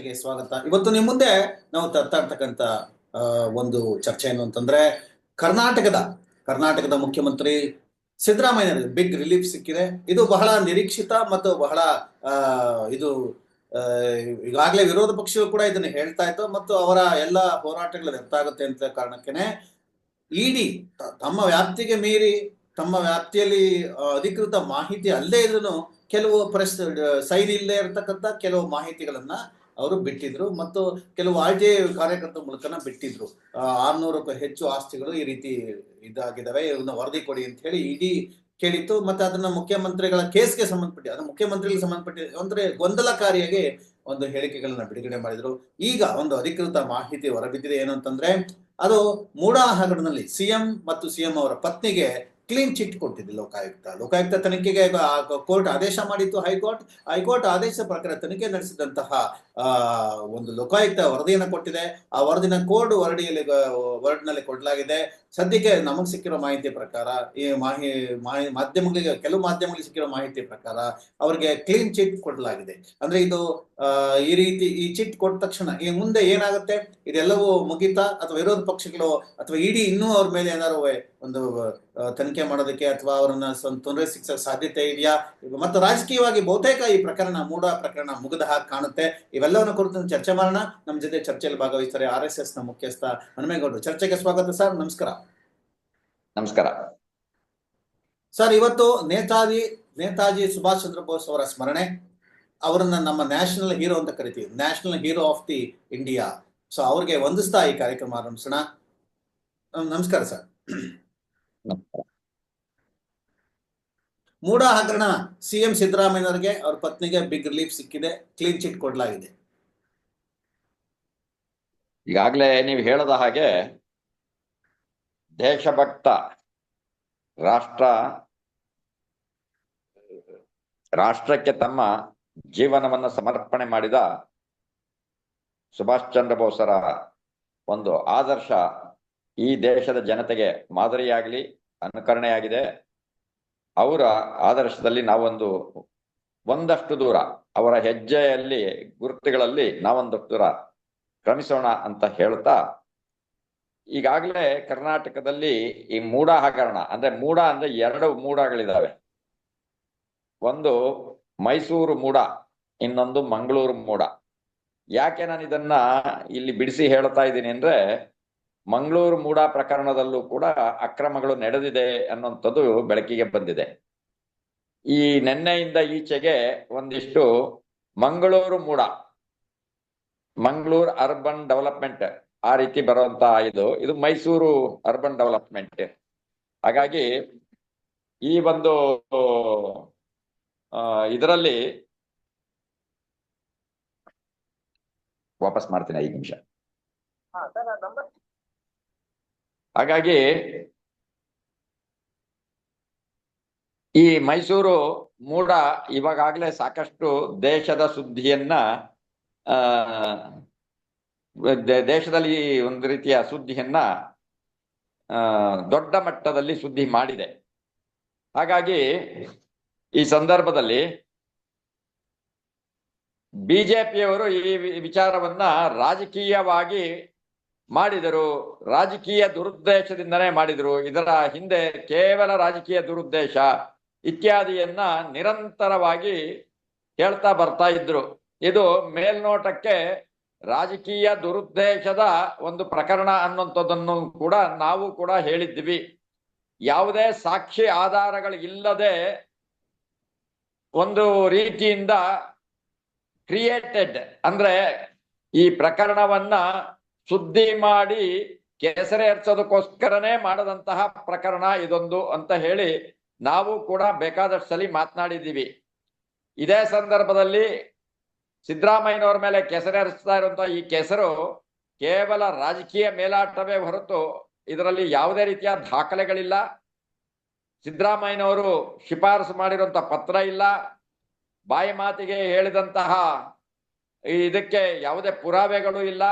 ಚರ್ಚೆಗೆ ಸ್ವಾಗತ. ಇವತ್ತು ನಿಮ್ಮ ಮುಂದೆ ನಾವು ತರ್ತಾ ಇರ್ತಕ್ಕಂಥ ಒಂದು ಚರ್ಚೆ ಏನು ಅಂತಂದ್ರೆ ಕರ್ನಾಟಕದ ಕರ್ನಾಟಕದ ಮುಖ್ಯಮಂತ್ರಿ ಸಿದ್ದರಾಮಯ್ಯ ಬಿಗ್ ರಿಲೀಫ್ ಸಿಕ್ಕಿದೆ. ಇದು ಬಹಳ ನಿರೀಕ್ಷಿತ ಮತ್ತು ಬಹಳ ಇದು ಈಗಾಗಲೇ ವಿರೋಧ ಪಕ್ಷಗಳು ಕೂಡ ಇದನ್ನು ಹೇಳ್ತಾ ಇತ್ತು ಮತ್ತು ಅವರ ಎಲ್ಲ ಹೋರಾಟಗಳು ವ್ಯರ್ಥ ಆಗುತ್ತೆ ಅಂತ ಕಾರಣಕ್ಕೇನೆ ಇಡಿ ತಮ್ಮ ವ್ಯಾಪ್ತಿಗೆ ಮೀರಿ, ತಮ್ಮ ವ್ಯಾಪ್ತಿಯಲ್ಲಿ ಅಧಿಕೃತ ಮಾಹಿತಿ ಅಲ್ಲೇ ಇದ್ರು ಕೆಲವು ಪ್ರಶ್ನೆ ಸೈನ್ ಇಲ್ಲದೆ ಇರತಕ್ಕಂತ ಕೆಲವು ಮಾಹಿತಿಗಳನ್ನ ಅವರು ಬಿಟ್ಟಿದ್ರು. ಮತ್ತು ಕೆಲವು ಆರ್ ಜೆ ಕಾರ್ಯಕರ್ತರ ಮೂಲಕನ ಬಿಟ್ಟಿದ್ರು. ಆರ್ನೂರಕ್ಕೂ ಹೆಚ್ಚು ಆಸ್ತಿಗಳು ಈ ರೀತಿ ಇದಾಗಿದ್ದಾವೆ. ಇವನ್ನ ವರದಿ ಕೊಡಿ ಅಂತ ಹೇಳಿ ಇಡಿ ಕೇಳಿತ್ತು. ಮತ್ತೆ ಅದನ್ನ ಮುಖ್ಯಮಂತ್ರಿಗಳ ಕೇಸ್ಗೆ ಸಂಬಂಧಪಟ್ಟಿ, ಅದು ಮುಖ್ಯಮಂತ್ರಿಗಳಿಗೆ ಸಂಬಂಧಪಟ್ಟ ಅಂದ್ರೆ ಗೊಂದಲಕಾರಿಯಾಗಿ ಒಂದು ಹೇಳಿಕೆಗಳನ್ನ ಬಿಡುಗಡೆ ಮಾಡಿದ್ರು. ಈಗ ಒಂದು ಅಧಿಕೃತ ಮಾಹಿತಿ ಹೊರಬಿದ್ದಿದೆ. ಏನು ಅಂತಂದ್ರೆ ಅದು ಮೂಡಾ ಹಗರಣದಲ್ಲಿ ಸಿಎಂ ಮತ್ತು ಸಿಎಂ ಅವರ ಪತ್ನಿಗೆ ಕ್ಲೀನ್ ಚಿಟ್ ಕೊಟ್ಟಿದೆ ಲೋಕಾಯುಕ್ತ. ಲೋಕಾಯುಕ್ತ ತನಿಖೆಗೆ ಕೋರ್ಟ್ ಆದೇಶ ಮಾಡಿತ್ತು ಹೈಕೋರ್ಟ್. ಹೈಕೋರ್ಟ್ ಆದೇಶ ಪ್ರಕಾರ ತನಿಖೆ ನಡೆಸಿದಂತಹ ಒಂದು ಲೋಕಾಯುಕ್ತ ವರದಿಯನ್ನು ಕೊಟ್ಟಿದೆ. ಆ ವರದಿನ ಕೋರ್ಟ್ ವರದಿಯಲ್ಲಿ ವರ್ಡ್ನಲ್ಲಿ ಕೊಡಲಾಗಿದೆ. ಸದ್ಯಕ್ಕೆ ನಮಗ್ ಸಿಕ್ಕಿರೋ ಮಾಹಿತಿ ಪ್ರಕಾರ, ಈ ಮಾಹಿ ಮಾಹಿ, ಮಾಧ್ಯಮಗಳಿಗೆ, ಕೆಲವು ಮಾಧ್ಯಮಗಳಿಗೆ ಸಿಕ್ಕಿರೋ ಮಾಹಿತಿ ಪ್ರಕಾರ ಅವರಿಗೆ ಕ್ಲೀನ್ ಚಿಟ್ ಕೊಡಲಾಗಿದೆ. ಅಂದ್ರೆ ಇದು ಈ ರೀತಿ, ಈ ಚಿಟ್ ಕೊಟ್ಟ ತಕ್ಷಣ ಈ ಮುಂದೆ ಏನಾಗುತ್ತೆ? ಇದೆಲ್ಲವೂ ಮುಗಿತಾ ಅಥವಾ ವಿರೋಧ ಪಕ್ಷಗಳು ಅಥವಾ ಇಡೀ ಇನ್ನೂ ಅವ್ರ ಮೇಲೆ ಏನಾರು ಒಂದು ತನಿಖೆ ಮಾಡೋದಕ್ಕೆ ಅಥವಾ ಅವರನ್ನ ತೊಂದರೆ ಸಿಕ್ಕ ಸಾಧ್ಯತೆ ಇದೆಯಾ? ಮತ್ತು ರಾಜಕೀಯವಾಗಿ ಬಹುತೇಕ ಈ ಪ್ರಕರಣ ಮೂಡ ಪ್ರಕರಣ ಮುಗಿದ ಹಾಗೆ ಕಾಣುತ್ತೆ. ಇವೆಲ್ಲವನ್ನ ಕುರಿತು ಚರ್ಚೆ ಮಾಡೋಣ. ನಮ್ಮ ಜೊತೆ ಚರ್ಚೆಯಲ್ಲಿ ಭಾಗವಹಿಸ್ತಾರೆ ಆರ್ ಎಸ್ ಎಸ್ನ ಮುಖ್ಯಸ್ಥ ಹನುಮೇಗೌಡರು. ಚರ್ಚೆಗೆ ಸ್ವಾಗತ ಸರ್. ನಮಸ್ಕಾರ. ನಮಸ್ಕಾರ. ಸರ್ ಇವತ್ತು ನೇತಾಜಿ ನೇತಾಜಿ ಸುಭಾಷ್ ಚಂದ್ರ ಬೋಸ್ ಅವರ ಸ್ಮರಣೆ. ಅವರನ್ನ ನಮ್ಮ ನ್ಯಾಷನಲ್ ಹೀರೋ ಅಂತ ಕರಿತೀವಿ. National hero of the India. So ಅವ್ರಿಗೆ ವಂದಿಸ್ತಾ ಈ ಕಾರ್ಯಕ್ರಮ ಆರಂಭಿಸೋಣ. ನಮಸ್ಕಾರ ಸರ್. ಮೂಡ ಹಗರಣ ಸಿಎಂ ಸಿದ್ದರಾಮಯ್ಯನವರಿಗೆ ಅವ್ರ ಪತ್ನಿಗೆ ಬಿಗ್ ರಿಲೀಫ್ ಸಿಕ್ಕಿದೆ. ಕ್ಲೀನ್ ಚಿಟ್ ಕೊಡಲಾಗಿದೆ. ಈಗಾಗಲೇ ನೀವು ಹೇಳದ ಹಾಗೆ ದೇಶಭಕ್ತ ರಾಷ್ಟ್ರ, ರಾಷ್ಟ್ರಕ್ಕೆ ತಮ್ಮ ಜೀವನವನ್ನು ಸಮರ್ಪಣೆ ಮಾಡಿದ ಸುಭಾಷ್ ಚಂದ್ರ ಬೋಸರ ಒಂದು ಆದರ್ಶ ಈ ದೇಶದ ಜನತೆಗೆ ಮಾದರಿಯಾಗಲಿ, ಅನುಕರಣೆಯಾಗಿದೆ. ಅವರ ಆದರ್ಶದಲ್ಲಿ ನಾವೊಂದು, ಒಂದಷ್ಟು ದೂರ, ಅವರ ಹೆಜ್ಜೆಯಲ್ಲಿ, ಗುರುತುಗಳಲ್ಲಿ ನಾವೊಂದಷ್ಟು ದೂರ ಕ್ರಮಿಸೋಣ ಅಂತ ಹೇಳ್ತಾ ಈಗಾಗಲೇ ಕರ್ನಾಟಕದಲ್ಲಿ ಈ ಮೂಡ ಹಗರಣ, ಅಂದ್ರೆ ಮೂಡ ಅಂದ್ರೆ ಎರಡು ಮೂಡಗಳಿದಾವೆ ಒಂದು ಮೈಸೂರು ಮೂಡ ಇನ್ನೊಂದು ಮಂಗಳೂರು ಮೂಡ ಯಾಕೆ ನಾನು ಇದನ್ನ ಇಲ್ಲಿ ಬಿಡಿಸಿ ಹೇಳ್ತಾ ಇದ್ದೀನಿ ಅಂದ್ರೆ, ಮಂಗಳೂರು ಮೂಡ ಪ್ರಕರಣದಲ್ಲೂ ಕೂಡ ಅಕ್ರಮಗಳು ನಡೆದಿದೆ ಅನ್ನುವಂಥದ್ದು ಬೆಳಕಿಗೆ ಬಂದಿದೆ. ಈ ನಿನ್ನೆಯಿಂದ ಈಚೆಗೆ ಒಂದಿಷ್ಟು ಮಂಗಳೂರು ಮೂಡ ಮಂಗಳೂರು ಅರ್ಬನ್ ಡೆವಲಪ್ಮೆಂಟ್ ಆ ರೀತಿ ಬರುವಂತ ಇದು. ಇದು ಮೈಸೂರು ಅರ್ಬನ್ ಡೆವಲಪ್ಮೆಂಟ್ ಹಾಗಾಗಿ ಈ ಒಂದು ಇದರಲ್ಲಿ ವಾಪಸ್ ಮಾಡ್ತೀನಿ ಐದು ನಿಮಿಷ. ಹಾಗಾಗಿ ಈ ಮೈಸೂರು ಮೂಡ ಇವಾಗಾಗ್ಲೇ ಸಾಕಷ್ಟು ದೇಶದ ಸುದ್ದಿಯನ್ನ ಆ ದೇಶದಲ್ಲಿ ಒಂದು ರೀತಿಯ ಸುದ್ದಿಯನ್ನ ದೊಡ್ಡ ಮಟ್ಟದಲ್ಲಿ ಸುದ್ದಿ ಮಾಡಿದೆ. ಹಾಗಾಗಿ ಈ ಸಂದರ್ಭದಲ್ಲಿ ಬಿಜೆಪಿಯವರು ಈ ವಿಚಾರವನ್ನ ರಾಜಕೀಯವಾಗಿ ಮಾಡಿದರು. ರಾಜಕೀಯ ದುರುದ್ದೇಶದಿಂದನೇ ಮಾಡಿದರು. ಇದರ ಹಿಂದೆ ಕೇವಲ ರಾಜಕೀಯ ದುರುದ್ದೇಶ ಇತ್ಯಾದಿಯನ್ನ ನಿರಂತರವಾಗಿ ಹೇಳ್ತಾ ಬರ್ತಾ ಇದ್ರು. ಇದು ಮೇಲ್ನೋಟಕ್ಕೆ ರಾಜಕೀಯ ದುರುದ್ದೇಶದ ಒಂದು ಪ್ರಕರಣ ಅನ್ನುವಂಥದ್ದನ್ನು ಕೂಡ ನಾವು ಕೂಡ ಹೇಳಿದ್ವಿ ಯಾವುದೇ ಸಾಕ್ಷಿ ಆಧಾರಗಳು ಇಲ್ಲದೆ ಒಂದು ರೀತಿಯಿಂದ ಕ್ರಿಯೇಟೆಡ್ ಅಂದ್ರೆ ಈ ಪ್ರಕರಣವನ್ನ ಸುದ್ದಿ ಮಾಡಿ ಕೆಸರೆ ಎರ್ಸೋದಕ್ಕೋಸ್ಕರನೇ ಮಾಡದಂತಹ ಪ್ರಕರಣ ಇದೊಂದು ಅಂತ ಹೇಳಿ ನಾವು ಕೂಡ ಬೇಕಾದಷ್ಟು ಸಲ ಮಾತನಾಡಿದ್ದೀವಿ. ಇದೇ ಸಂದರ್ಭದಲ್ಲಿ ಸಿದ್ದರಾಮಯ್ಯನವರ ಮೇಲೆ ಕೆಸರೆರಿಸ್ತಾ ಇರುವಂತಹ ಈ ಕೆಸರು ಕೇವಲ ರಾಜಕೀಯ ಮೇಲಾಟವೇ ಹೊರತು ಇದರಲ್ಲಿ ಯಾವುದೇ ರೀತಿಯ ದಾಖಲೆಗಳಿಲ್ಲ. ಸಿದ್ದರಾಮಯ್ಯನವರು ಶಿಫಾರಸು ಮಾಡಿರುವಂತಹ ಪತ್ರ ಇಲ್ಲ. ಬಾಯಿ ಮಾತಿಗೆ ಹೇಳಿದಂತಹ ಇದಕ್ಕೆ ಯಾವುದೇ ಪುರಾವೆಗಳು ಇಲ್ಲ.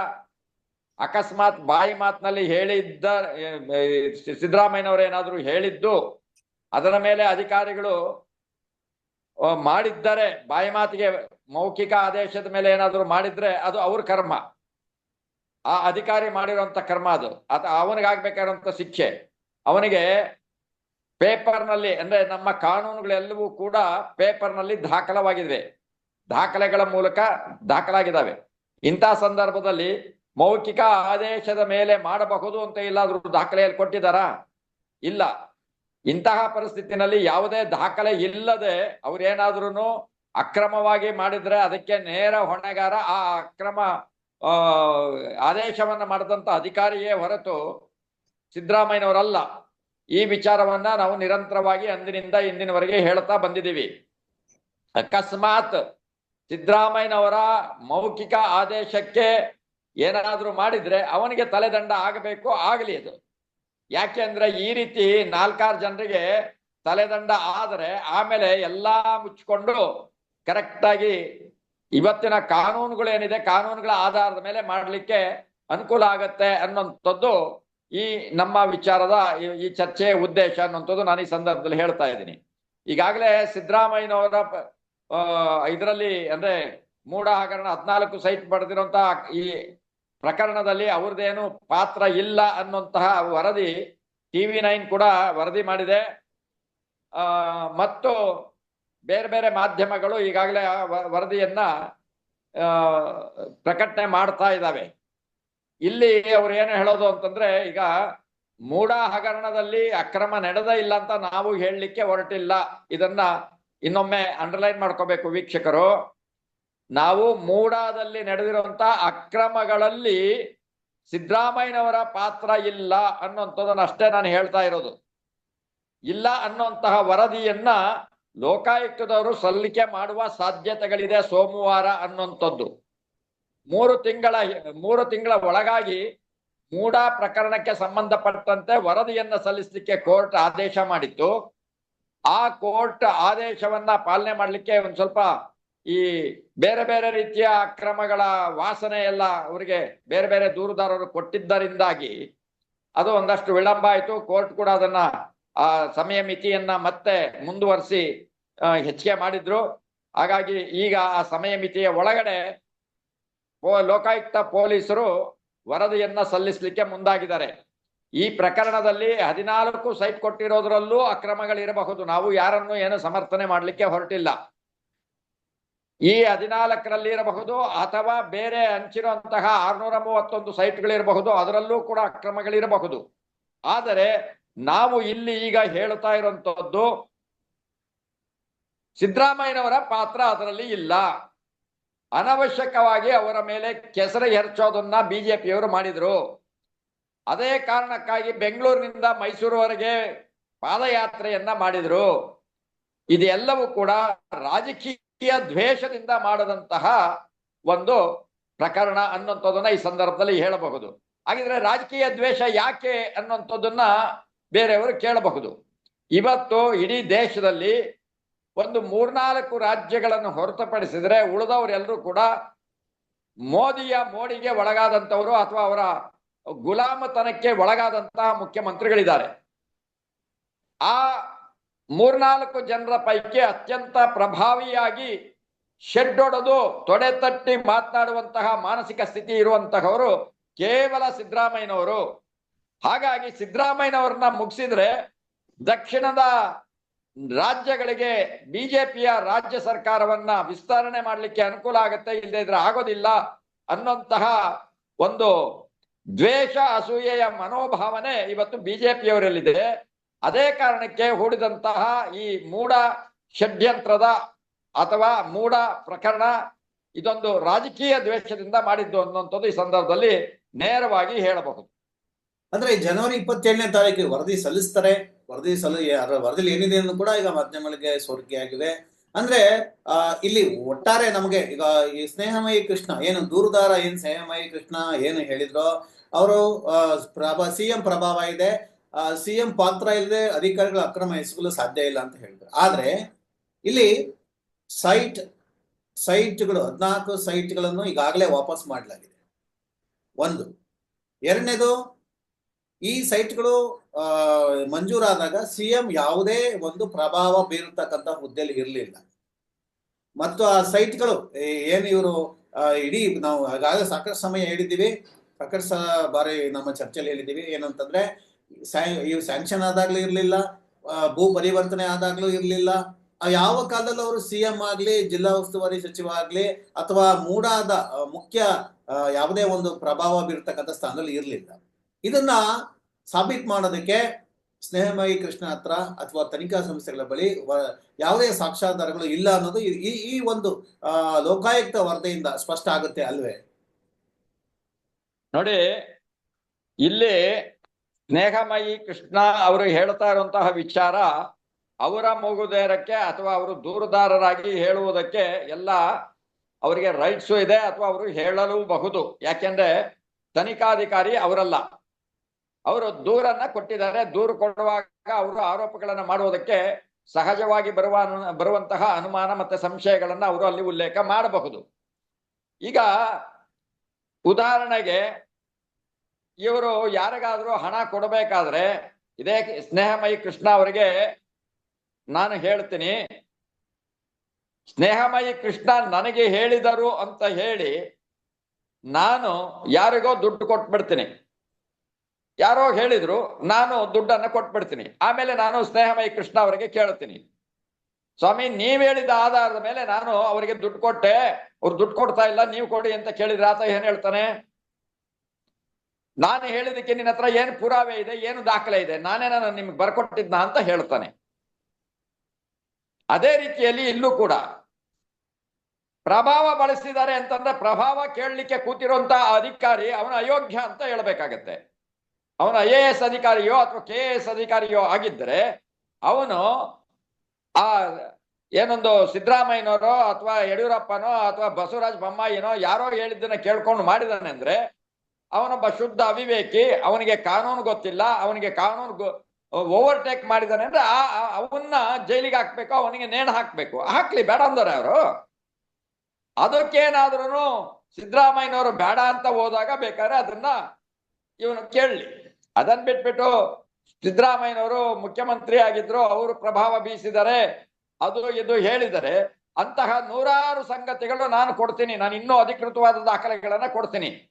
ಅಕಸ್ಮಾತ್ ಬಾಯಿ ಮಾತಿನಲ್ಲಿ ಹೇಳಿದ್ದ, ಸಿದ್ದರಾಮಯ್ಯನವರು ಏನಾದರೂ ಹೇಳಿದ್ದು ಅದರ ಮೇಲೆ ಅಧಿಕಾರಿಗಳು ಮಾಡಿದ್ದರೆ ಬಾಯಿ ಮಾತಿಗೆ ಮೌಖಿಕ ಆದೇಶದ ಮೇಲೆ ಏನಾದರೂ ಮಾಡಿದ್ರೆ ಅದು ಅವ್ರ ಕರ್ಮ. ಆ ಅಧಿಕಾರಿ ಮಾಡಿರುವಂತ ಕರ್ಮ ಅದು. ಅದ ಅವನಿಗಾಗ್ಬೇಕಾಗಿರುವಂತ ಶಿಕ್ಷೆ. ಅವನಿಗೆ ಪೇಪರ್ನಲ್ಲಿ ಅಂದ್ರೆ ನಮ್ಮ ಕಾನೂನುಗಳೆಲ್ಲವೂ ಕೂಡ ಪೇಪರ್ನಲ್ಲಿ ದಾಖಲವಾಗಿದೆ ದಾಖಲೆಗಳ ಮೂಲಕ ದಾಖಲಾಗಿದ್ದಾವೆ. ಇಂಥ ಸಂದರ್ಭದಲ್ಲಿ ಮೌಖಿಕ ಆದೇಶದ ಮೇಲೆ ಮಾಡಬಹುದು ಅಂತ ಎಲ್ಲಾದ್ರೂ ದಾಖಲೆಯಲ್ಲಿ ಕೊಟ್ಟಿದ್ದಾರಾ? ಇಲ್ಲ. ಇಂತಹ ಪರಿಸ್ಥಿತಿನಲ್ಲಿ ಯಾವುದೇ ದಾಖಲೆ ಇಲ್ಲದೆ ಅವ್ರೇನಾದ್ರೂ ಅಕ್ರಮವಾಗಿ ಮಾಡಿದ್ರೆ ಅದಕ್ಕೆ ನೇರ ಹೊಣೆಗಾರ ಆ ಅಕ್ರಮ ಆದೇಶವನ್ನ ಮಾಡಿದಂತ ಅಧಿಕಾರಿಯೇ ಹೊರತು ಸಿದ್ದರಾಮಯ್ಯನವರಲ್ಲ. ಈ ವಿಚಾರವನ್ನ ನಾವು ನಿರಂತರವಾಗಿ ಅಂದಿನಿಂದ ಇಂದಿನವರೆಗೆ ಹೇಳ್ತಾ ಬಂದಿದ್ದೀವಿ. ಅಕಸ್ಮಾತ್ ಸಿದ್ದರಾಮಯ್ಯನವರ ಮೌಖಿಕ ಆದೇಶಕ್ಕೆ ಏನಾದ್ರೂ ಮಾಡಿದ್ರೆ ಅವನಿಗೆ ತಲೆದಂಡ ಆಗಬೇಕು, ಆಗಲಿ ಅದು. ಯಾಕೆ ಅಂದ್ರೆ ಈ ರೀತಿ ನಾಲ್ಕಾರು ಜನರಿಗೆ ತಲೆದಂಡ ಆದರೆ ಆಮೇಲೆ ಎಲ್ಲಾ ಮುಚ್ಚಿಕೊಂಡು ಕರೆಕ್ಟ್ ಆಗಿ ಇವತ್ತಿನ ಕಾನೂನುಗಳೇನಿದೆ, ಕಾನೂನುಗಳ ಆಧಾರದ ಮೇಲೆ ಮಾಡಲಿಕ್ಕೆ ಅನುಕೂಲ ಆಗತ್ತೆ ಅನ್ನೋಂಥದ್ದು ಈ ನಮ್ಮ ವಿಚಾರದ ಈ- ಈ ಚರ್ಚೆಯ ಉದ್ದೇಶ ಅನ್ನುವಂಥದ್ದು ನಾನು ಈ ಸಂದರ್ಭದಲ್ಲಿ ಹೇಳ್ತಾ ಇದ್ದೀನಿ. ಈಗಾಗಲೇ ಸಿದ್ದರಾಮಯ್ಯನವರ ಇದರಲ್ಲಿ ಅಂದ್ರೆ ಮೂಡ ಹಗರಣ ಹದಿನಾಲ್ಕು ಸೈಟ್ ಪಡೆದಿರುವಂತಹ ಈ ಪ್ರಕರಣದಲ್ಲಿ ಅವ್ರದ್ದೇನು ಪಾತ್ರ ಇಲ್ಲ ಅನ್ನುವಂತಹ ವರದಿ ಟಿವಿ ನೈನ್ ಕೂಡ ವರದಿ ಮಾಡಿದೆ. ಮತ್ತು ಬೇರೆ ಬೇರೆ ಮಾಧ್ಯಮಗಳು ಈಗಾಗಲೇ ವ- ವರದಿಯನ್ನ ಪ್ರಕಟಣೆ ಮಾಡ್ತಾ ಇದ್ದಾವೆ. ಇಲ್ಲಿ ಅವ್ರು ಏನು ಹೇಳೋದು ಅಂತಂದ್ರೆ, ಈಗ ಮೂಡ ಹಗರಣದಲ್ಲಿ ಅಕ್ರಮ ನಡೆದ ಇಲ್ಲ ಅಂತ ನಾವು ಹೇಳಲಿಕ್ಕೆ ಹೊರಟಿಲ್ಲ. ಇದನ್ನ ಇನ್ನೊಮ್ಮೆ ಅಂಡರ್ಲೈನ್ ಮಾಡ್ಕೋಬೇಕು ವೀಕ್ಷಕರು. ನಾವು ಮೂಡಾದಲ್ಲಿ ನಡೆದಿರುವಂತಹ ಅಕ್ರಮಗಳಲ್ಲಿ ಸಿದ್ದರಾಮಯ್ಯನವರ ಪಾತ್ರ ಇಲ್ಲ ಅನ್ನುವಂಥದ್ದನ್ನು ಅಷ್ಟೇ ನಾನು ಹೇಳ್ತಾ ಇರೋದು. ಇಲ್ಲ ಅನ್ನುವಂತಹ ವರದಿಯನ್ನ ಲೋಕಾಯುಕ್ತದವರು ಸಲ್ಲಿಕೆ ಮಾಡುವ ಸಾಧ್ಯತೆಗಳಿದೆ ಸೋಮವಾರ ಅನ್ನುವಂಥದ್ದು. ಮೂರು ತಿಂಗಳ ಮೂರು ತಿಂಗಳ ಒಳಗಾಗಿ ಮೂಡ ಪ್ರಕರಣಕ್ಕೆ ಸಂಬಂಧಪಟ್ಟಂತೆ ವರದಿಯನ್ನ ಸಲ್ಲಿಸಲಿಕ್ಕೆ ಕೋರ್ಟ್ ಆದೇಶ ಮಾಡಿತ್ತು. ಆ ಕೋರ್ಟ್ ಆದೇಶವನ್ನ ಪಾಲನೆ ಮಾಡಲಿಕ್ಕೆ ಒಂದು ಸ್ವಲ್ಪ ಈ ಬೇರೆ ಬೇರೆ ರೀತಿಯ ಅಕ್ರಮಗಳ ವಾಸನೆ ಎಲ್ಲ ಅವರಿಗೆ ಬೇರೆ ಬೇರೆ ದೂರುದಾರರು ಕೊಟ್ಟಿದ್ದರಿಂದಾಗಿ ಅದು ಒಂದಷ್ಟು ವಿಳಂಬ ಆಯಿತು. ಕೋರ್ಟ್ ಕೂಡ ಅದನ್ನ ಆ ಸಮಯ ಮಿತಿಯನ್ನ ಮತ್ತೆ ಮುಂದುವರಿಸಿ ಹೆಚ್ಚಿಗೆ ಮಾಡಿದ್ರು. ಹಾಗಾಗಿ ಈಗ ಆ ಸಮಯ ಮಿತಿಯ ಒಳಗಡೆ ಲೋಕಾಯುಕ್ತ ಪೊಲೀಸರು ವರದಿಯನ್ನ ಸಲ್ಲಿಸಲಿಕ್ಕೆ ಮುಂದಾಗಿದ್ದಾರೆ. ಈ ಪ್ರಕರಣದಲ್ಲಿ ಹದಿನಾಲ್ಕು ಸೈಟ್ ಕೊಟ್ಟಿರೋದ್ರಲ್ಲೂ ಅಕ್ರಮಗಳಿರಬಹುದು. ನಾವು ಯಾರನ್ನು ಏನು ಸಮರ್ಥನೆ ಮಾಡಲಿಕ್ಕೆ ಹೊರಟಿಲ್ಲ. ಈ ಹದಿನಾಲ್ಕರಲ್ಲಿ ಇರಬಹುದು ಅಥವಾ ಬೇರೆ ಹಂಚಿರುವಂತಹ ಆರ್ನೂರ ಮೂವತ್ತೊಂದು ಸೈಟ್ಗಳಿರಬಹುದು, ಅದರಲ್ಲೂ ಕೂಡ ಅಕ್ರಮಗಳಿರಬಹುದು. ಆದರೆ ನಾವು ಇಲ್ಲಿ ಈಗ ಹೇಳ್ತಾ ಇರುವಂತದ್ದು, ಸಿದ್ದರಾಮಯ್ಯನವರ ಪಾತ್ರ ಅದರಲ್ಲಿ ಇಲ್ಲ. ಅನವಶ್ಯಕವಾಗಿ ಅವರ ಮೇಲೆ ಕೆಸರು ಎರಚೋದನ್ನ ಬಿಜೆಪಿಯವರು ಮಾಡಿದ್ರು. ಅದೇ ಕಾರಣಕ್ಕಾಗಿ ಬೆಂಗಳೂರಿನಿಂದ ಮೈಸೂರುವರೆಗೆ ಪಾದಯಾತ್ರೆಯನ್ನ ಮಾಡಿದ್ರು. ಇದೆಲ್ಲವೂ ಕೂಡ ರಾಜಕೀಯ ದ್ವೇಷದಿಂದ ಮಾಡದಂತಹ ಒಂದು ಪ್ರಕರಣ ಅನ್ನುವಂಥದ್ದನ್ನ ಈ ಸಂದರ್ಭದಲ್ಲಿ ಹೇಳಬಹುದು. ಹಾಗಿದ್ರೆ ರಾಜಕೀಯ ದ್ವೇಷ ಯಾಕೆ ಅನ್ನುವಂಥದ್ದನ್ನ ಬೇರೆಯವರು ಕೇಳಬಹುದು. ಇವತ್ತು ಇಡೀ ದೇಶದಲ್ಲಿ ಒಂದು ಮೂರ್ನಾಲ್ಕು ರಾಜ್ಯಗಳನ್ನು ಹೊರತುಪಡಿಸಿದ್ರೆ ಉಳಿದವರೆಲ್ಲರೂ ಕೂಡ ಮೋದಿಯ ಮೋಡಿಗೆ ಒಳಗಾದಂಥವರು ಅಥವಾ ಅವರ ಗುಲಾಮತನಕ್ಕೆ ಒಳಗಾದಂತಹ ಮುಖ್ಯಮಂತ್ರಿಗಳಿದ್ದಾರೆ. ಆ ಮೂರ್ನಾಲ್ಕು ಜನರ ಪೈಕಿ ಅತ್ಯಂತ ಪ್ರಭಾವಿಯಾಗಿ ಶೆಡ್ಡೊಡೆದು ತೊಡೆ ತಟ್ಟಿ ಮಾತನಾಡುವಂತಹ ಮಾನಸಿಕ ಸ್ಥಿತಿ ಇರುವಂತಹವರು ಕೇವಲ ಸಿದ್ದರಾಮಯ್ಯನವರು. ಹಾಗಾಗಿ ಸಿದ್ದರಾಮಯ್ಯನವ್ರನ್ನ ಮುಗಿಸಿದ್ರೆ ದಕ್ಷಿಣದ ರಾಜ್ಯಗಳಿಗೆ ಬಿಜೆಪಿಯ ರಾಜ್ಯ ಸರ್ಕಾರವನ್ನ ವಿಸ್ತರಣೆ ಮಾಡಲಿಕ್ಕೆ ಅನುಕೂಲ ಆಗುತ್ತೆ ಇಲ್ಲದೆ ಇದ್ರೆ ಆಗೋದಿಲ್ಲ ಅನ್ನೋಂತಹ ಒಂದು ದ್ವೇಷ, ಅಸೂಯೆಯ ಮನೋಭಾವನೆ ಇವತ್ತು ಬಿಜೆಪಿಯವರಲ್ಲಿದೆ. ಅದೇ ಕಾರಣಕ್ಕೆ ಹೂಡಿದಂತಹ ಈ ಮೂಡ ಷಡ್ಯಂತ್ರದ ಅಥವಾ ಮೂಡ ಪ್ರಕರಣ ಇದೊಂದು ರಾಜಕೀಯ ದ್ವೇಷದಿಂದ ಮಾಡಿದ್ದು ಅನ್ನುವಂಥದ್ದು ಈ ಸಂದರ್ಭದಲ್ಲಿ ನೇರವಾಗಿ ಹೇಳಬಹುದು. ಅಂದ್ರೆ ಜನವರಿ ಇಪ್ಪತ್ತೇಳನೇ ತಾರೀಕು ವರದಿ ಸಲ್ಲಿಸ್ತಾರೆ. ವರದಿ ಸಲ್ಲಿ ಅದರ ವರದಿಲಿ ಏನಿದೆ ಅನ್ನೋದು ಕೂಡ ಈಗ ಮಾಧ್ಯಮಗಳಿಗೆ ಸೋರಿಕೆಯಾಗಿದೆ ಅಂದ್ರೆ ಇಲ್ಲಿ ಒಟ್ಟಾರೆ ನಮಗೆ ಈಗ ಈ ಸ್ನೇಹಮಯಿ ಕೃಷ್ಣ, ಏನು ದೂರದಾರ, ಏನ್ ಸ್ನೇಹಮಯಿ ಕೃಷ್ಣ, ಏನು ಹೇಳಿದ್ರೋ, ಅವರು ಪ್ರಭಾ ಸಿ ಎಂ ಪ್ರಭಾವ ಇದೆ. ಸಿ ಎಂ ಪಾತ್ರ ಇಲ್ಲದೆ ಅಧಿಕಾರಿಗಳು ಅಕ್ರಮ ಎಸಗಲು ಸಾಧ್ಯ ಇಲ್ಲ ಅಂತ ಹೇಳ್ತಾರೆ ಆದ್ರೆ ಇಲ್ಲಿ ಸೈಟ್, ಸೈಟ್ಗಳು, ಹದಿನಾಲ್ಕು ಸೈಟ್ಗಳನ್ನು ಈಗಾಗಲೇ ವಾಪಸ್ ಮಾಡಲಾಗಿದೆ. ಒಂದು. ಎರಡನೇದು, ಈ ಸೈಟ್ಗಳು ಮಂಜೂರಾದಾಗ ಸಿ ಸಿಎಂ ಯಾವುದೇ ಒಂದು ಪ್ರಭಾವ ಬೀರತಕ್ಕಂತ ಹುದ್ದೆಯಲ್ಲಿ ಇರಲಿಲ್ಲ. ಮತ್ತು ಆ ಸೈಟ್ಗಳು ಏನು ಇವರು ಇಡೀ ನಾವು ಈಗಾಗಲೇ ಸಾಕಷ್ಟು ಸಮಯ ಹೇಳಿದ್ದೀವಿ. ಸಾಕಷ್ಟು ಬಾರಿ ನಮ್ಮ ಚರ್ಚೆಯಲ್ಲಿ ಹೇಳಿದ್ದೀವಿ. ಏನಂತಂದ್ರೆ ಇವು ಸ್ಯಾಂಕ್ಷನ್ ಆದಾಗ್ಲೂ ಇರಲಿಲ್ಲ ಭೂ ಪರಿವರ್ತನೆ ಆದಾಗ್ಲೂ ಇರಲಿಲ್ಲ. ಯಾವ ಕಾಲದಲ್ಲೂ ಅವರು ಸಿಎಂ ಆಗ್ಲಿ, ಜಿಲ್ಲಾ ಉಸ್ತುವಾರಿ ಸಚಿವ ಆಗ್ಲಿ, ಅಥವಾ ಮೂಡಾದ ಮುಖ್ಯ ಯಾವುದೇ ಒಂದು ಪ್ರಭಾವ ಬೀರ್ತಕ್ಕಂಥ ಸ್ಥಾನದಲ್ಲಿ ಇರಲಿಲ್ಲ. ಇದನ್ನ ಸಾಬೀತ್ ಮಾಡೋದಕ್ಕೆ ಸ್ನೇಹಮಯಿ ಕೃಷ್ಣ ಹತ್ರ ಅಥವಾ ತನಿಖಾ ಸಂಸ್ಥೆಗಳ ಬಳಿ ಯಾವುದೇ ಸಾಕ್ಷಾಧಾರಗಳು ಇಲ್ಲ ಅನ್ನೋದು ಈ- ಈ ಒಂದು ಲೋಕಾಯುಕ್ತ ವರದಿಯಿಂದ ಸ್ಪಷ್ಟ ಆಗುತ್ತೆ ಅಲ್ವೇ? ನೋಡಿ, ಇಲ್ಲಿ ಸ್ನೇಹಮಯಿ ಕೃಷ್ಣ ಅವರು ಹೇಳ್ತಾ ಇರುವಂತಹ ವಿಚಾರ ಅವರ ಮೂಗುದೇರಕ್ಕೆ ಅಥವಾ ಅವರು ದೂರದಾರರಾಗಿ ಹೇಳುವುದಕ್ಕೆ ಎಲ್ಲ ಅವರಿಗೆ ರೈಟ್ಸು ಇದೆ ಅಥವಾ ಅವರು ಹೇಳಲೂಬಹುದು. ಯಾಕೆಂದ್ರೆ ತನಿಖಾಧಿಕಾರಿ ಅವರಲ್ಲ. ಅವರು ದೂರನ್ನ ಕೊಟ್ಟಿದ್ದಾರೆ. ದೂರು ಕೊಡುವಾಗ ಅವರು ಆರೋಪಗಳನ್ನ ಮಾಡುವುದಕ್ಕೆ ಸಹಜವಾಗಿ ಬರುವ ಬರುವಂತಹ ಅನುಮಾನ ಮತ್ತೆ ಸಂಶಯಗಳನ್ನ ಅವರು ಅಲ್ಲಿ ಉಲ್ಲೇಖ ಮಾಡಬಹುದು. ಈಗ ಉದಾಹರಣೆಗೆ ಇವರು ಯಾರಿಗಾದ್ರೂ ಹಣ ಕೊಡಬೇಕಾದ್ರೆ ಇದೇ ಸ್ನೇಹಮಯಿ ಕೃಷ್ಣ ಅವರಿಗೆ ನಾನು ಹೇಳ್ತೀನಿ, ಸ್ನೇಹಮಯಿ ಕೃಷ್ಣ ನನಗೆ ಹೇಳಿದರು ಅಂತ ಹೇಳಿ ನಾನು ಯಾರಿಗೋ ದುಡ್ಡು ಕೊಟ್ಬಿಡ್ತೀನಿ. ಯಾರೋ ಹೇಳಿದ್ರು ನಾನು ದುಡ್ಡನ್ನ ಕೊಟ್ಬಿಡ್ತೀನಿ. ಆಮೇಲೆ ನಾನು ಸ್ನೇಹಮಯಿ ಕೃಷ್ಣ ಅವರಿಗೆ ಕೇಳ್ತೀನಿ. ಸ್ವಾಮಿ, ನೀವ್ ಹೇಳಿದ ಆಧಾರದ ಮೇಲೆ ನಾನು ಅವರಿಗೆ ದುಡ್ಡು ಕೊಟ್ಟೆ. ಅವ್ರು ದುಡ್ಡು ಕೊಡ್ತಾ ಇಲ್ಲ, ನೀವು ಕೊಡಿ ಅಂತ ಕೇಳಿದ್ರೆ ಆತ ಏನ್ ಹೇಳ್ತಾನೆ? ನಾನು ಹೇಳಿದಕ್ಕೆ ನಿನ್ನ ಹತ್ರ ಏನು ಪುರಾವೆ ಇದೆ, ಏನು ದಾಖಲೆ ಇದೆ, ನಾನೇ ನಾನು ನಿಮ್ಗೆ ಬರ್ಕೊಟ್ಟಿದ್ನ ಅಂತ ಹೇಳ್ತಾನೆ. ಅದೇ ರೀತಿಯಲ್ಲಿ ಇಲ್ಲೂ ಕೂಡ ಪ್ರಭಾವ ಬಳಸಿದ್ದಾರೆ ಅಂತಂದ್ರೆ ಪ್ರಭಾವ ಕೇಳಲಿಕ್ಕೆ ಕೂತಿರುವಂತಹ ಅಧಿಕಾರಿ ಅವನ ಅಯೋಗ್ಯ ಅಂತ ಹೇಳ್ಬೇಕಾಗತ್ತೆ. ಅವನು ಐ ಎ ಎಸ್ ಅಧಿಕಾರಿಯೋ ಅಥವಾ ಕೆ ಎ ಎಸ್ ಅಧಿಕಾರಿಯೋ ಆಗಿದ್ರೆ ಅವನು ಆ ಏನೊಂದು ಸಿದ್ದರಾಮಯ್ಯನವರೋ ಅಥವಾ ಯಡಿಯೂರಪ್ಪನೋ ಅಥವಾ ಬಸವರಾಜ ಬೊಮ್ಮಾಯಿನೋ ಯಾರೋ ಹೇಳಿದ್ದನ್ನ ಕೇಳ್ಕೊಂಡು ಮಾಡಿದಾನೆ ಅಂದ್ರೆ ಅವನೊಬ್ಬ ಶುದ್ಧ ಅವಿವೇಕಿ, ಅವನಿಗೆ ಕಾನೂನು ಗೊತ್ತಿಲ್ಲ, ಅವನಿಗೆ ಕಾನೂನು ಓವರ್ಟೇಕ್ ಮಾಡಿದಾನೆ ಅಂದ್ರೆ ಆ ಅವನ್ನ ಜೈಲಿಗೆ ಹಾಕ್ಬೇಕು, ಅವನಿಗೆ ನೇಣು ಹಾಕ್ಬೇಕು. ಹಾಕ್ಲಿ, ಬೇಡ ಅಂದವ್ರೆ ಅವರು. ಅದಕ್ಕೇನಾದ್ರೂ ಸಿದ್ದರಾಮಯ್ಯನವರು ಬೇಡ ಅಂತ ಹೋದಾಗ ಬೇಕಾದ್ರೆ ಅದನ್ನ ಇವನು ಕೇಳಲಿ. ಅದನ್ ಬಿಟ್ಬಿಟ್ಟು ಸಿದ್ದರಾಮಯ್ಯನವರು ಮುಖ್ಯಮಂತ್ರಿ ಆಗಿದ್ರು, ಅವರು ಪ್ರಭಾವ ಬೀಸಿದರೆ, ಅದು ಇದು ಹೇಳಿದರೆ, ಅಂತಹ ನೂರಾರು ಸಂಗತಿಗಳು ನಾನು ಕೊಡ್ತೀನಿ. ನಾನು ಇನ್ನೂ ಅಧಿಕೃತವಾದ ದಾಖಲೆಗಳನ್ನ ಕೊಡ್ತೀನಿ.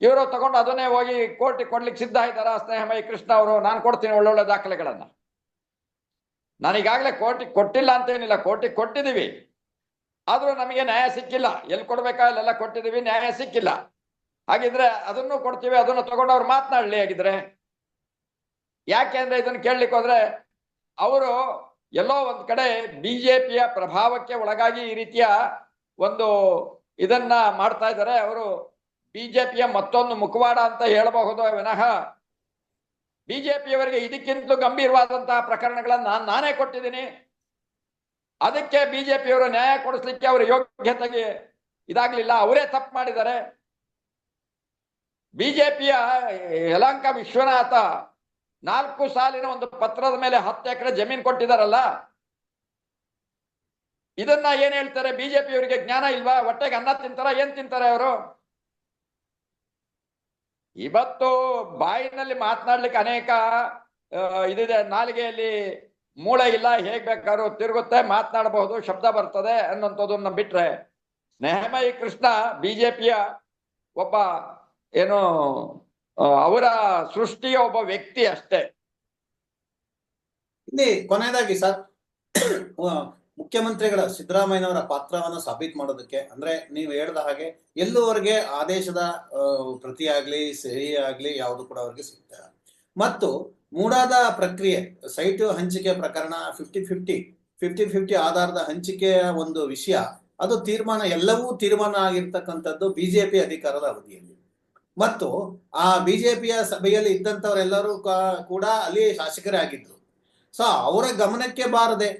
ಇವರು ತಗೊಂಡು ಅದನ್ನೇ ಹೋಗಿ ಕೋರ್ಟಿಗೆ ಕೊಡ್ಲಿಕ್ಕೆ ಸಿದ್ಧ ಇದ್ದಾರಾ? ಸ್ನೇಹಮಯ ಕೃಷ್ಣ ಅವರು, ನಾನು ಕೊಡ್ತೀನಿ ಒಳ್ಳೊಳ್ಳೆ ದಾಖಲೆಗಳನ್ನ. ನಾನು ಈಗಾಗಲೇ ಕೋರ್ಟಿಗೆ ಕೊಟ್ಟಿಲ್ಲ ಅಂತ ಏನಿಲ್ಲ ಕೋರ್ಟಿಗೆ ಕೊಟ್ಟಿದ್ದೀವಿ. ಆದ್ರೂ ನಮಗೆ ನ್ಯಾಯ ಸಿಕ್ಕಿಲ್ಲ. ಎಲ್ಲಿ ಕೊಡ್ಬೇಕಾ? ಅಲ್ಲೆಲ್ಲ ಕೊಟ್ಟಿದ್ದೀವಿ, ನ್ಯಾಯ ಸಿಕ್ಕಿಲ್ಲ. ಹಾಗಿದ್ರೆ ಅದನ್ನು ಕೊಡ್ತೀವಿ, ಅದನ್ನು ತಗೊಂಡು ಅವ್ರು ಮಾತನಾಡ್ಲಿ ಹಾಗಿದ್ರೆ. ಯಾಕೆ ಅಂದ್ರೆ ಇದನ್ನು ಕೇಳಲಿಕ್ಕೆ ಹೋದ್ರೆ, ಅವರು ಎಲ್ಲೋ ಒಂದ್ ಕಡೆ ಬಿಜೆಪಿಯ ಪ್ರಭಾವಕ್ಕೆ ಒಳಗಾಗಿ ಈ ರೀತಿಯ ಒಂದು ಇದನ್ನ ಮಾಡ್ತಾ ಇದ್ದಾರೆ. ಅವರು ಬಿಜೆಪಿಯ ಮತ್ತೊಂದು ಮುಖವಾಡ ಅಂತ ಹೇಳಬಹುದು ವಿನಃ ಬಿಜೆಪಿಯವರಿಗೆ ಇದಕ್ಕಿಂತಲೂ ಗಂಭೀರವಾದಂತಹ ಪ್ರಕರಣಗಳನ್ನು ನಾನು ನಾನೇ ಕೊಟ್ಟಿದ್ದೀನಿ. ಅದಕ್ಕೆ ಬಿಜೆಪಿಯವರು ನ್ಯಾಯ ಕೊಡಿಸ್ಲಿಕ್ಕೆ ಅವರ ಯೋಗ್ಯತೆಗೆ ಇದಾಗ್ಲಿಲ್ಲ. ಅವರೇ ತಪ್ಪು ಮಾಡಿದ್ದಾರೆ. ಬಿಜೆಪಿಯ ಯಲಂಕ ವಿಶ್ವನಾಥ ನಾಲ್ಕು ಸಾಲಿನ ಒಂದು ಪತ್ರದ ಮೇಲೆ ಹತ್ತು ಎಕರೆ ಜಮೀನು ಕೊಟ್ಟಿದಾರಲ್ಲ ಇದನ್ನ ಏನ್ ಹೇಳ್ತಾರೆ? ಬಿಜೆಪಿಯವರಿಗೆ ಜ್ಞಾನ ಇಲ್ವಾ? ಹೊಟ್ಟೆಗೆ ಅನ್ನ ತಿಂತಾರ? ಏನ್ ತಿಂತಾರೆ ಅವರು? ಇವತ್ತು ಬಾಯಿನಲ್ಲಿ ಮಾತನಾಡ್ಲಿಕ್ಕೆ ಅನೇಕ ಇದಿದೆ. ನಾಲಿಗೆಯಲ್ಲಿ ಮೂಳೆ ಇಲ್ಲ, ಹೇಗ್ ಬೇಕಾದ್ರೂ ತಿರುಗುತ್ತೆ, ಮಾತನಾಡಬಹುದು, ಶಬ್ದ ಬರ್ತದೆ ಅನ್ನೋಂಥದ್ದನ್ನ ಬಿಟ್ರೆ ಸ್ನೇಹಮಯಿ ಕೃಷ್ಣ ಬಿಜೆಪಿಯ ಒಬ್ಬ ಏನು ಅವರ ಸೃಷ್ಟಿಯ ಒಬ್ಬ ವ್ಯಕ್ತಿ ಅಷ್ಟೇ. ಇಲ್ಲಿ ಕೊನೆಯದಾಗಿ ಸರ್ ಮುಖ್ಯಮಂತ್ರಿಗಳ ಸಿದ್ದರಾಮಯ್ಯನವರ ಪಾತ್ರವನ್ನು ಸಾಬೀತು ಮಾಡೋದಕ್ಕೆ, ಅಂದ್ರೆ ನೀವು ಹೇಳಿದ ಹಾಗೆ ಎಲ್ಲುವರೆಗೆ ಆದೇಶದ ಪ್ರತಿಯಾಗ್ಲಿ ಸಹಿ ಆಗ್ಲಿ ಯಾವುದು ಕೂಡ ಅವ್ರಿಗೆ ಸಿಗ್ತಾ ಮತ್ತು ಮೂಡಾದ ಪ್ರಕ್ರಿಯೆ, ಸೈಟು ಹಂಚಿಕೆ ಪ್ರಕರಣ ಫಿಫ್ಟಿ ಫಿಫ್ಟಿ ಫಿಫ್ಟಿ ಫಿಫ್ಟಿ ಆಧಾರದ ಹಂಚಿಕೆಯ ಒಂದು ವಿಷಯ, ಅದು ತೀರ್ಮಾನ, ಎಲ್ಲವೂ ತೀರ್ಮಾನ ಆಗಿರ್ತಕ್ಕಂಥದ್ದು ಬಿಜೆಪಿ ಅಧಿಕಾರದ ಅವಧಿಯಲ್ಲಿ. ಮತ್ತು ಆ ಬಿಜೆಪಿಯ ಸಭೆಯಲ್ಲಿ ಇದ್ದಂಥವರೆಲ್ಲರೂ ಕೂಡ ಅಲ್ಲಿ ಶಾಸಕರೇ ಆಗಿದ್ರು. ಸೊ ಅವರ ಗಮನಕ್ಕೆ ಬಾರದೆ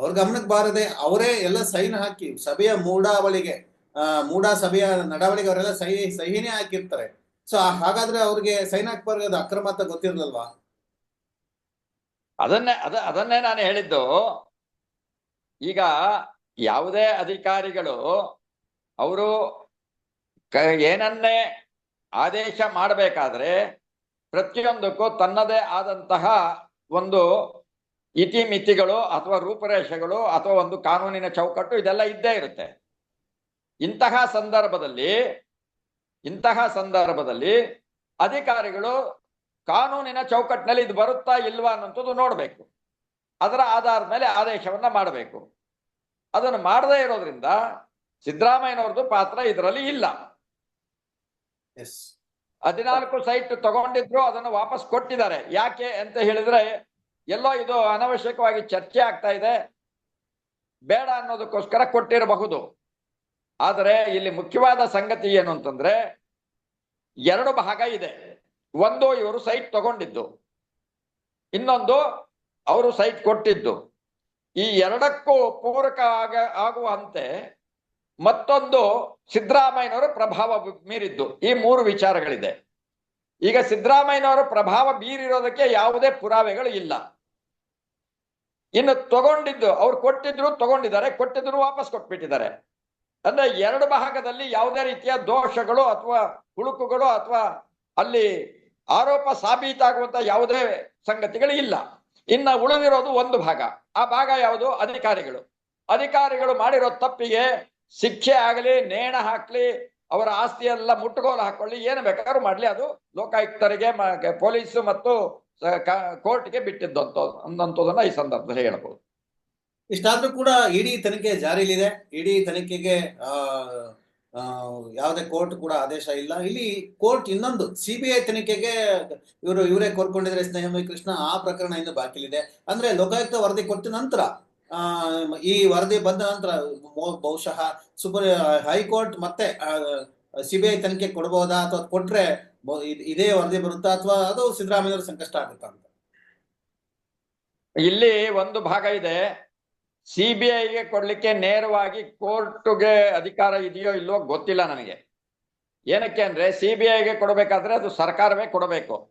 ಅವ್ರ ಗಮನಕ್ಕೆ ಬಾರದೆ ಅವರೇ ಎಲ್ಲ ಸೈನ್ ಹಾಕಿ ಸಭೆಯ ಮೂಡಾವಳಿಗೆ, ಆ, ಮೂಡಾ ಸಭೆಯ ನಡಾವಳಿಗೆ ಅವರೆಲ್ಲ ಸಹಿ, ಸಹಿನೇ ಹಾಕಿರ್ತಾರೆ. ಸೊ ಹಾಗಾದ್ರೆ ಅವ್ರಿಗೆ ಸೈನ್ ಹಾಕ್ಬಾರ್ದು ಅಕ್ರಮ ಅಂತ ಗೊತ್ತಿರ್ಲಲ್ವಾ? ಅದನ್ನೇ, ಅದ, ಅದನ್ನೇ ನಾನು ಹೇಳಿದ್ದು. ಈಗ ಯಾವುದೇ ಅಧಿಕಾರಿಗಳು ಅವರು ಏನನ್ನೇ ಆದೇಶ ಮಾಡಬೇಕಾದ್ರೆ ಪ್ರತಿಯೊಂದಕ್ಕೂ ತನ್ನದೇ ಆದಂತಹ ಒಂದು ಇತಿಮಿತಿಗಳು ಅಥವಾ ರೂಪರೇಷೆಗಳು ಅಥವಾ ಒಂದು ಕಾನೂನಿನ ಚೌಕಟ್ಟು ಇದೆಲ್ಲ ಇದ್ದೇ ಇರುತ್ತೆ. ಇಂತಹ ಸಂದರ್ಭದಲ್ಲಿ ಇಂತಹ ಸಂದರ್ಭದಲ್ಲಿ ಅಧಿಕಾರಿಗಳು ಕಾನೂನಿನ ಚೌಕಟ್ಟಿನಲ್ಲಿ ಇದು ಬರುತ್ತಾ ಇಲ್ವಾ ಅನ್ನೋಂಥದ್ದು ನೋಡಬೇಕು. ಅದರ ಆಧಾರದ ಮೇಲೆ ಆದೇಶವನ್ನ ಮಾಡಬೇಕು. ಅದನ್ನು ಮಾಡದೇ ಇರೋದ್ರಿಂದ ಸಿದ್ದರಾಮಯ್ಯನವ್ರದ್ದು ಪಾತ್ರ ಇದರಲ್ಲಿ ಇಲ್ಲ. ಎಸ್ ಹದಿನಾಲ್ಕು ಸೈಟ್ ತಗೊಂಡಿದ್ರು ಅದನ್ನು ವಾಪಸ್ ಕೊಟ್ಟಿದ್ದಾರೆ. ಯಾಕೆ ಅಂತ ಹೇಳಿದ್ರೆ ಎಲ್ಲೋ ಇದು ಅನವಶ್ಯಕವಾಗಿ ಚರ್ಚೆ ಆಗ್ತಾ ಇದೆ. ಬೇಡ ಅನ್ನೋದಕ್ಕೋಸ್ಕರ ಕೊಟ್ಟಿರಬಹುದು. ಆದರೆ ಇಲ್ಲಿ ಮುಖ್ಯವಾದ ಸಂಗತಿ ಏನು ಅಂತಂದ್ರೆ ಎರಡು ಭಾಗ ಇದೆ. ಒಂದು ಇವರು ಸೈಟ್ ತಗೊಂಡಿದ್ದು. ಇನ್ನೊಂದು ಅವರು ಸೈಟ್ ಕೊಟ್ಟಿದ್ದು. ಈ ಎರಡಕ್ಕೂ ಪೂರಕ ಆಗ ಆಗುವಂತೆ ಮತ್ತೊಂದು ಸಿದ್ದರಾಮಯ್ಯನವರು ಪ್ರಭಾವ ಮೀರಿದ್ದು. ಈ ಮೂರು ವಿಚಾರಗಳಿದೆ. ಈಗ ಸಿದ್ದರಾಮಯ್ಯನವರು ಪ್ರಭಾವ ಬೀರಿರೋದಕ್ಕೆ ಯಾವುದೇ ಪುರಾವೆಗಳು ಇಲ್ಲ. ಇನ್ನು ತಗೊಂಡಿದ್ದು, ಅವ್ರು ಕೊಟ್ಟಿದ್ರು ತಗೊಂಡಿದ್ದಾರೆ, ಕೊಟ್ಟಿದ್ರು ವಾಪಸ್ ಕೊಟ್ಬಿಟ್ಟಿದ್ದಾರೆ. ಅಂದ್ರೆ ಎರಡು ಭಾಗದಲ್ಲಿ ಯಾವುದೇ ರೀತಿಯ ದೋಷಗಳು ಅಥವಾ ಹುಳುಕುಗಳು ಅಥವಾ ಅಲ್ಲಿ ಆರೋಪ ಸಾಬೀತಾಗುವಂತ ಯಾವುದೇ ಸಂಗತಿಗಳು ಇಲ್ಲ. ಇನ್ನ ಉಳಿದಿರೋದು ಒಂದು ಭಾಗ. ಆ ಭಾಗ ಯಾವುದು? ಅಧಿಕಾರಿಗಳು. ಅಧಿಕಾರಿಗಳು ಮಾಡಿರೋ ತಪ್ಪಿಗೆ ಶಿಕ್ಷೆ ಆಗಲಿ, ನೇಣ ಹಾಕ್ಲಿ ಅವರ ಆಸ್ತಿ ಎಲ್ಲ ಮುಟ್ಟುಗೋಲು ಹಾಕೊಳ್ಳಿ, ಏನು ಬೇಕಾದ್ರೂ ಮಾಡ್ಲಿ. ಅದು ಲೋಕಾಯುಕ್ತರಿಗೆ ಪೊಲೀಸು ಮತ್ತು ಕೋರ್ಟ್ಗೆ ಬಿಟ್ಟಿದ್ದಂತ ಅಂದಂತದನ್ನ ಈ ಸಂದರ್ಭದಲ್ಲಿ ಹೇಳಬಹುದು. ಇಷ್ಟಾದ್ರೂ ಕೂಡ ಇಡೀ ತನಿಖೆ ಜಾರಿಯಲ್ಲಿದೆ ಇಡೀ ತನಿಖೆಗೆ ಯಾವುದೇ ಕೋರ್ಟ್ ಕೂಡ ಆದೇಶ ಇಲ್ಲ. ಇಲ್ಲಿ ಕೋರ್ಟ್ ಇನ್ನೊಂದು ಸಿಬಿಐ ತನಿಖೆಗೆ ಇವರು, ಇವರೇ ಕೋರ್ಕೊಂಡಿದ್ರೆ ಸ್ನೇಹಮಯ ಕೃಷ್ಣ. ಆ ಪ್ರಕರಣ ಇನ್ನು ಬಾಕಿಲಿದೆ. ಅಂದ್ರೆ ಲೋಕಾಯುಕ್ತ ವರದಿ ಕೊಟ್ಟ ನಂತರ ಈ ವರದಿ ಬಂದ ನಂತರ ಬಹುಶಃ ಸುಪ್ರೀ ಹೈಕೋರ್ಟ್ ಮತ್ತೆ ಸಿಬಿಐ ತನಿಖೆ ಕೊಡಬಹುದಾ ಅಥವಾ ಕೊಟ್ರೆ ಇದ್- ವರದಿ ಬರುತ್ತಾ ಅಥವಾ ಅದು ಸಿದ್ದರಾಮಯ್ಯ ಸಂಕಷ್ಟ ಆಗುತ್ತಾ ಅಂತ? ಇಲ್ಲಿ ಒಂದು ಭಾಗ ಇದೆ. ಸಿಬಿಐಗೆ ಕೊಡ್ಲಿಕ್ಕೆ ನೇರವಾಗಿ ಕೋರ್ಟ್ಗೆ ಅಧಿಕಾರ ಇದೆಯೋ ಇಲ್ವೋ ಗೊತ್ತಿಲ್ಲ ನನಗೆ. ಏನಕ್ಕೆ ಅಂದ್ರೆ ಸಿಬಿಐಗೆ ಕೊಡಬೇಕಾದ್ರೆ ಅದು ಸರ್ಕಾರವೇ ಕೊಡಬೇಕು.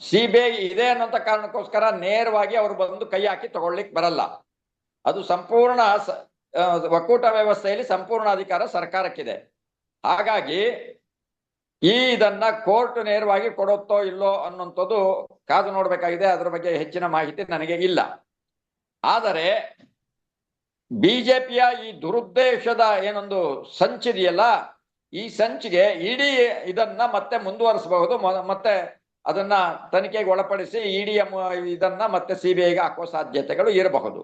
ಸಿಬಿಐ ಇದೆ ಅನ್ನೋಂಥ ಕಾರಣಕ್ಕೋಸ್ಕರ ನೇರವಾಗಿ ಅವರು ಬಂದು ಕೈ ಹಾಕಿ ತಗೊಳ್ಲಿಕ್ಕೆ ಬರಲ್ಲ. ಅದು ಸಂಪೂರ್ಣ ಸ- ಒಕ್ಕೂಟ ವ್ಯವಸ್ಥೆಯಲ್ಲಿ ಸಂಪೂರ್ಣ ಅಧಿಕಾರ ಸರ್ಕಾರಕ್ಕಿದೆ. ಹಾಗಾಗಿ ಈ ಇದನ್ನ ಕೋರ್ಟ್ ನೇರವಾಗಿ ಕೊಡುತ್ತೋ ಇಲ್ಲೋ ಅನ್ನುವಂಥದ್ದು ಕಾದು ನೋಡಬೇಕಾಗಿದೆ. ಅದರ ಬಗ್ಗೆ ಹೆಚ್ಚಿನ ಮಾಹಿತಿ ನನಗೆ ಇಲ್ಲ. ಆದರೆ ಬಿಜೆಪಿಯ ಈ ದುರುದ್ದೇಶದ ಏನೊಂದು ಸಂಚಿದೆಯಲ್ಲ ಈ ಸಂಚಿಗೆ ಇಡೀ ಇದನ್ನ ಮತ್ತೆ ಮುಂದುವರಿಸಬಹುದು. ಮತ್ತೆ ಅದನ್ನ ತನಿಖೆಗೆ ಒಳಪಡಿಸಿ ಇಡಿಯ ಇದನ್ನ ಮತ್ತೆ ಸಿಬಿಐಗೆ ಹಾಕುವ ಸಾಧ್ಯತೆಗಳು ಇರಬಹುದು.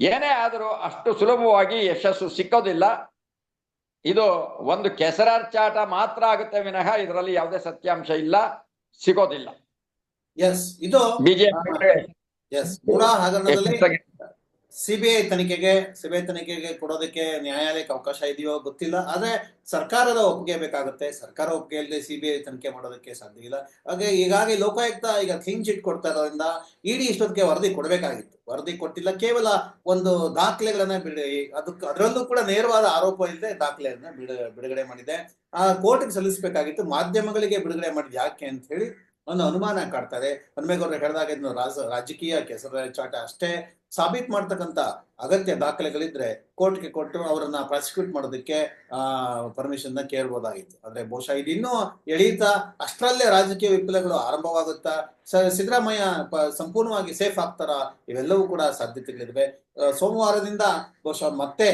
ಏನೇ ಆದರೂ ಅಷ್ಟು ಸುಲಭವಾಗಿ ಯಶಸ್ಸು ಸಿಕ್ಕೋದಿಲ್ಲ. ಇದು ಒಂದು ಕೆಸರಾರ್ಚಾಟ ಮಾತ್ರ ಆಗುತ್ತೆ ವಿನಃ ಇದರಲ್ಲಿ ಯಾವುದೇ ಸತ್ಯಾಂಶ ಇಲ್ಲ ಸಿಗೋದಿಲ್ಲ. ಎಸ್ ಇದು ಬಿಜೆಪಿ ಸಿಬಿಐ ತನಿಖೆಗೆ ಸಿಬಿಐ ತನಿಖೆಗೆ ಕೊಡೋದಕ್ಕೆ ನ್ಯಾಯಾಲಯಕ್ಕೆ ಅವಕಾಶ ಇದೆಯೋ ಗೊತ್ತಿಲ್ಲ. ಆದ್ರೆ ಸರ್ಕಾರದ ಒಪ್ಪಿಗೆ ಬೇಕಾಗುತ್ತೆ. ಸರ್ಕಾರ ಒಪ್ಪಿಗೆ ಇಲ್ಲದೆ ಸಿಬಿಐ ತನಿಖೆ ಮಾಡೋದಕ್ಕೆ ಸಾಧ್ಯ ಇಲ್ಲ. ಹಾಗೆ ಹೀಗಾಗಿ ಲೋಕಾಯುಕ್ತ ಈಗ ಕ್ಲೀನ್ ಚಿಟ್ ಕೊಡ್ತಾ ಇರೋದ್ರಿಂದ ಇಡಿ ಇಷ್ಟೊತ್ತಿಗೆ ವರದಿ ಕೊಡಬೇಕಾಗಿತ್ತು. ವರದಿ ಕೊಟ್ಟಿಲ್ಲ. ಕೇವಲ ಒಂದು ದಾಖಲೆಗಳನ್ನ ಬಿಡ ಅದಕ್ಕೆ ಅದರಲ್ಲೂ ಕೂಡ ನೇರವಾದ ಆರೋಪ ಇಲ್ಲದೆ ದಾಖಲೆಯನ್ನ ಬಿಡ, ಬಿಡುಗಡೆ ಮಾಡಿದೆ. ಆ ಕೋರ್ಟ್ಗೆ ಸಲ್ಲಿಸಬೇಕಾಗಿತ್ತು. ಮಾಧ್ಯಮಗಳಿಗೆ ಬಿಡುಗಡೆ ಮಾಡಿದ ಯಾಕೆ ಅಂತ ಹೇಳಿ ಒಂದು ಅನುಮಾನ ಕಾಡ್ತಾರೆ ಹನುಮೇಗೌಡರು ಹೇಳಿದಾಗ ಇದನ್ನು ರಾಜ, ರಾಜಕೀಯ ಕೆಸರ ಚಾಟ ಅಷ್ಟೇ. ಸಾಬೀತ್ ಮಾಡ್ತಕ್ಕಂತ ಅಗತ್ಯ ದಾಖಲೆಗಳಿದ್ರೆ ಕೋರ್ಟ್ಗೆ ಕೊಟ್ಟು ಅವರನ್ನ ಪ್ರಾಸಿಕ್ಯೂಟ್ ಮಾಡೋದಕ್ಕೆ, ಆ ಪರ್ಮಿಷನ್ ಕೇಳ್ಬೋದಾಗಿತ್ತು. ಅಂದ್ರೆ ಬಹುಶಃ ಇದು ಇನ್ನೂ ಎಳೀತಾ, ಅಷ್ಟರಲ್ಲೇ ರಾಜಕೀಯ ವಿಪ್ಲವಗಳು ಆರಂಭವಾಗುತ್ತಾ ಸಿದ್ದರಾಮಯ್ಯ ಸಂಪೂರ್ಣವಾಗಿ ಸೇಫ್ ಆಗ್ತಾರ, ಇವೆಲ್ಲವೂ ಕೂಡ ಸಾಧ್ಯತೆಗಳಿವೆ ಸೋಮವಾರದಿಂದ ಬಹುಶಃ ಮತ್ತೆ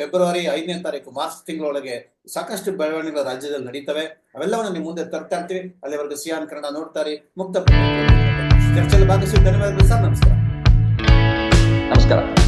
ಫೆಬ್ರವರಿ ಐದನೇ ತಾರೀಕು, ಮಾರ್ಚ್ ತಿಂಗಳೊಳಗೆ ಸಾಕಷ್ಟು ಬೆಳವಣಿಗೆಗಳು ರಾಜ್ಯದಲ್ಲಿ ನಡೀತವೆ. ಅವೆಲ್ಲವನ್ನು ನಿಮ್ಮ ಮುಂದೆ ತರ್ತಾ ಇರ್ತೀವಿ. ಅಲ್ಲಿವರೆಗೂ ಸಿಯಾನ್ ಕನ್ನಡ ನೋಡ್ತಾರೆ ಮುಕ್ತ ಚರ್ಚೆಯಲ್ಲಿ ಭಾಗವಹಿಸಿ ಧನ್ಯವಾದಗಳು ಸರ್. ನಮಸ್ಕಾರ. ನಮಸ್ಕಾರ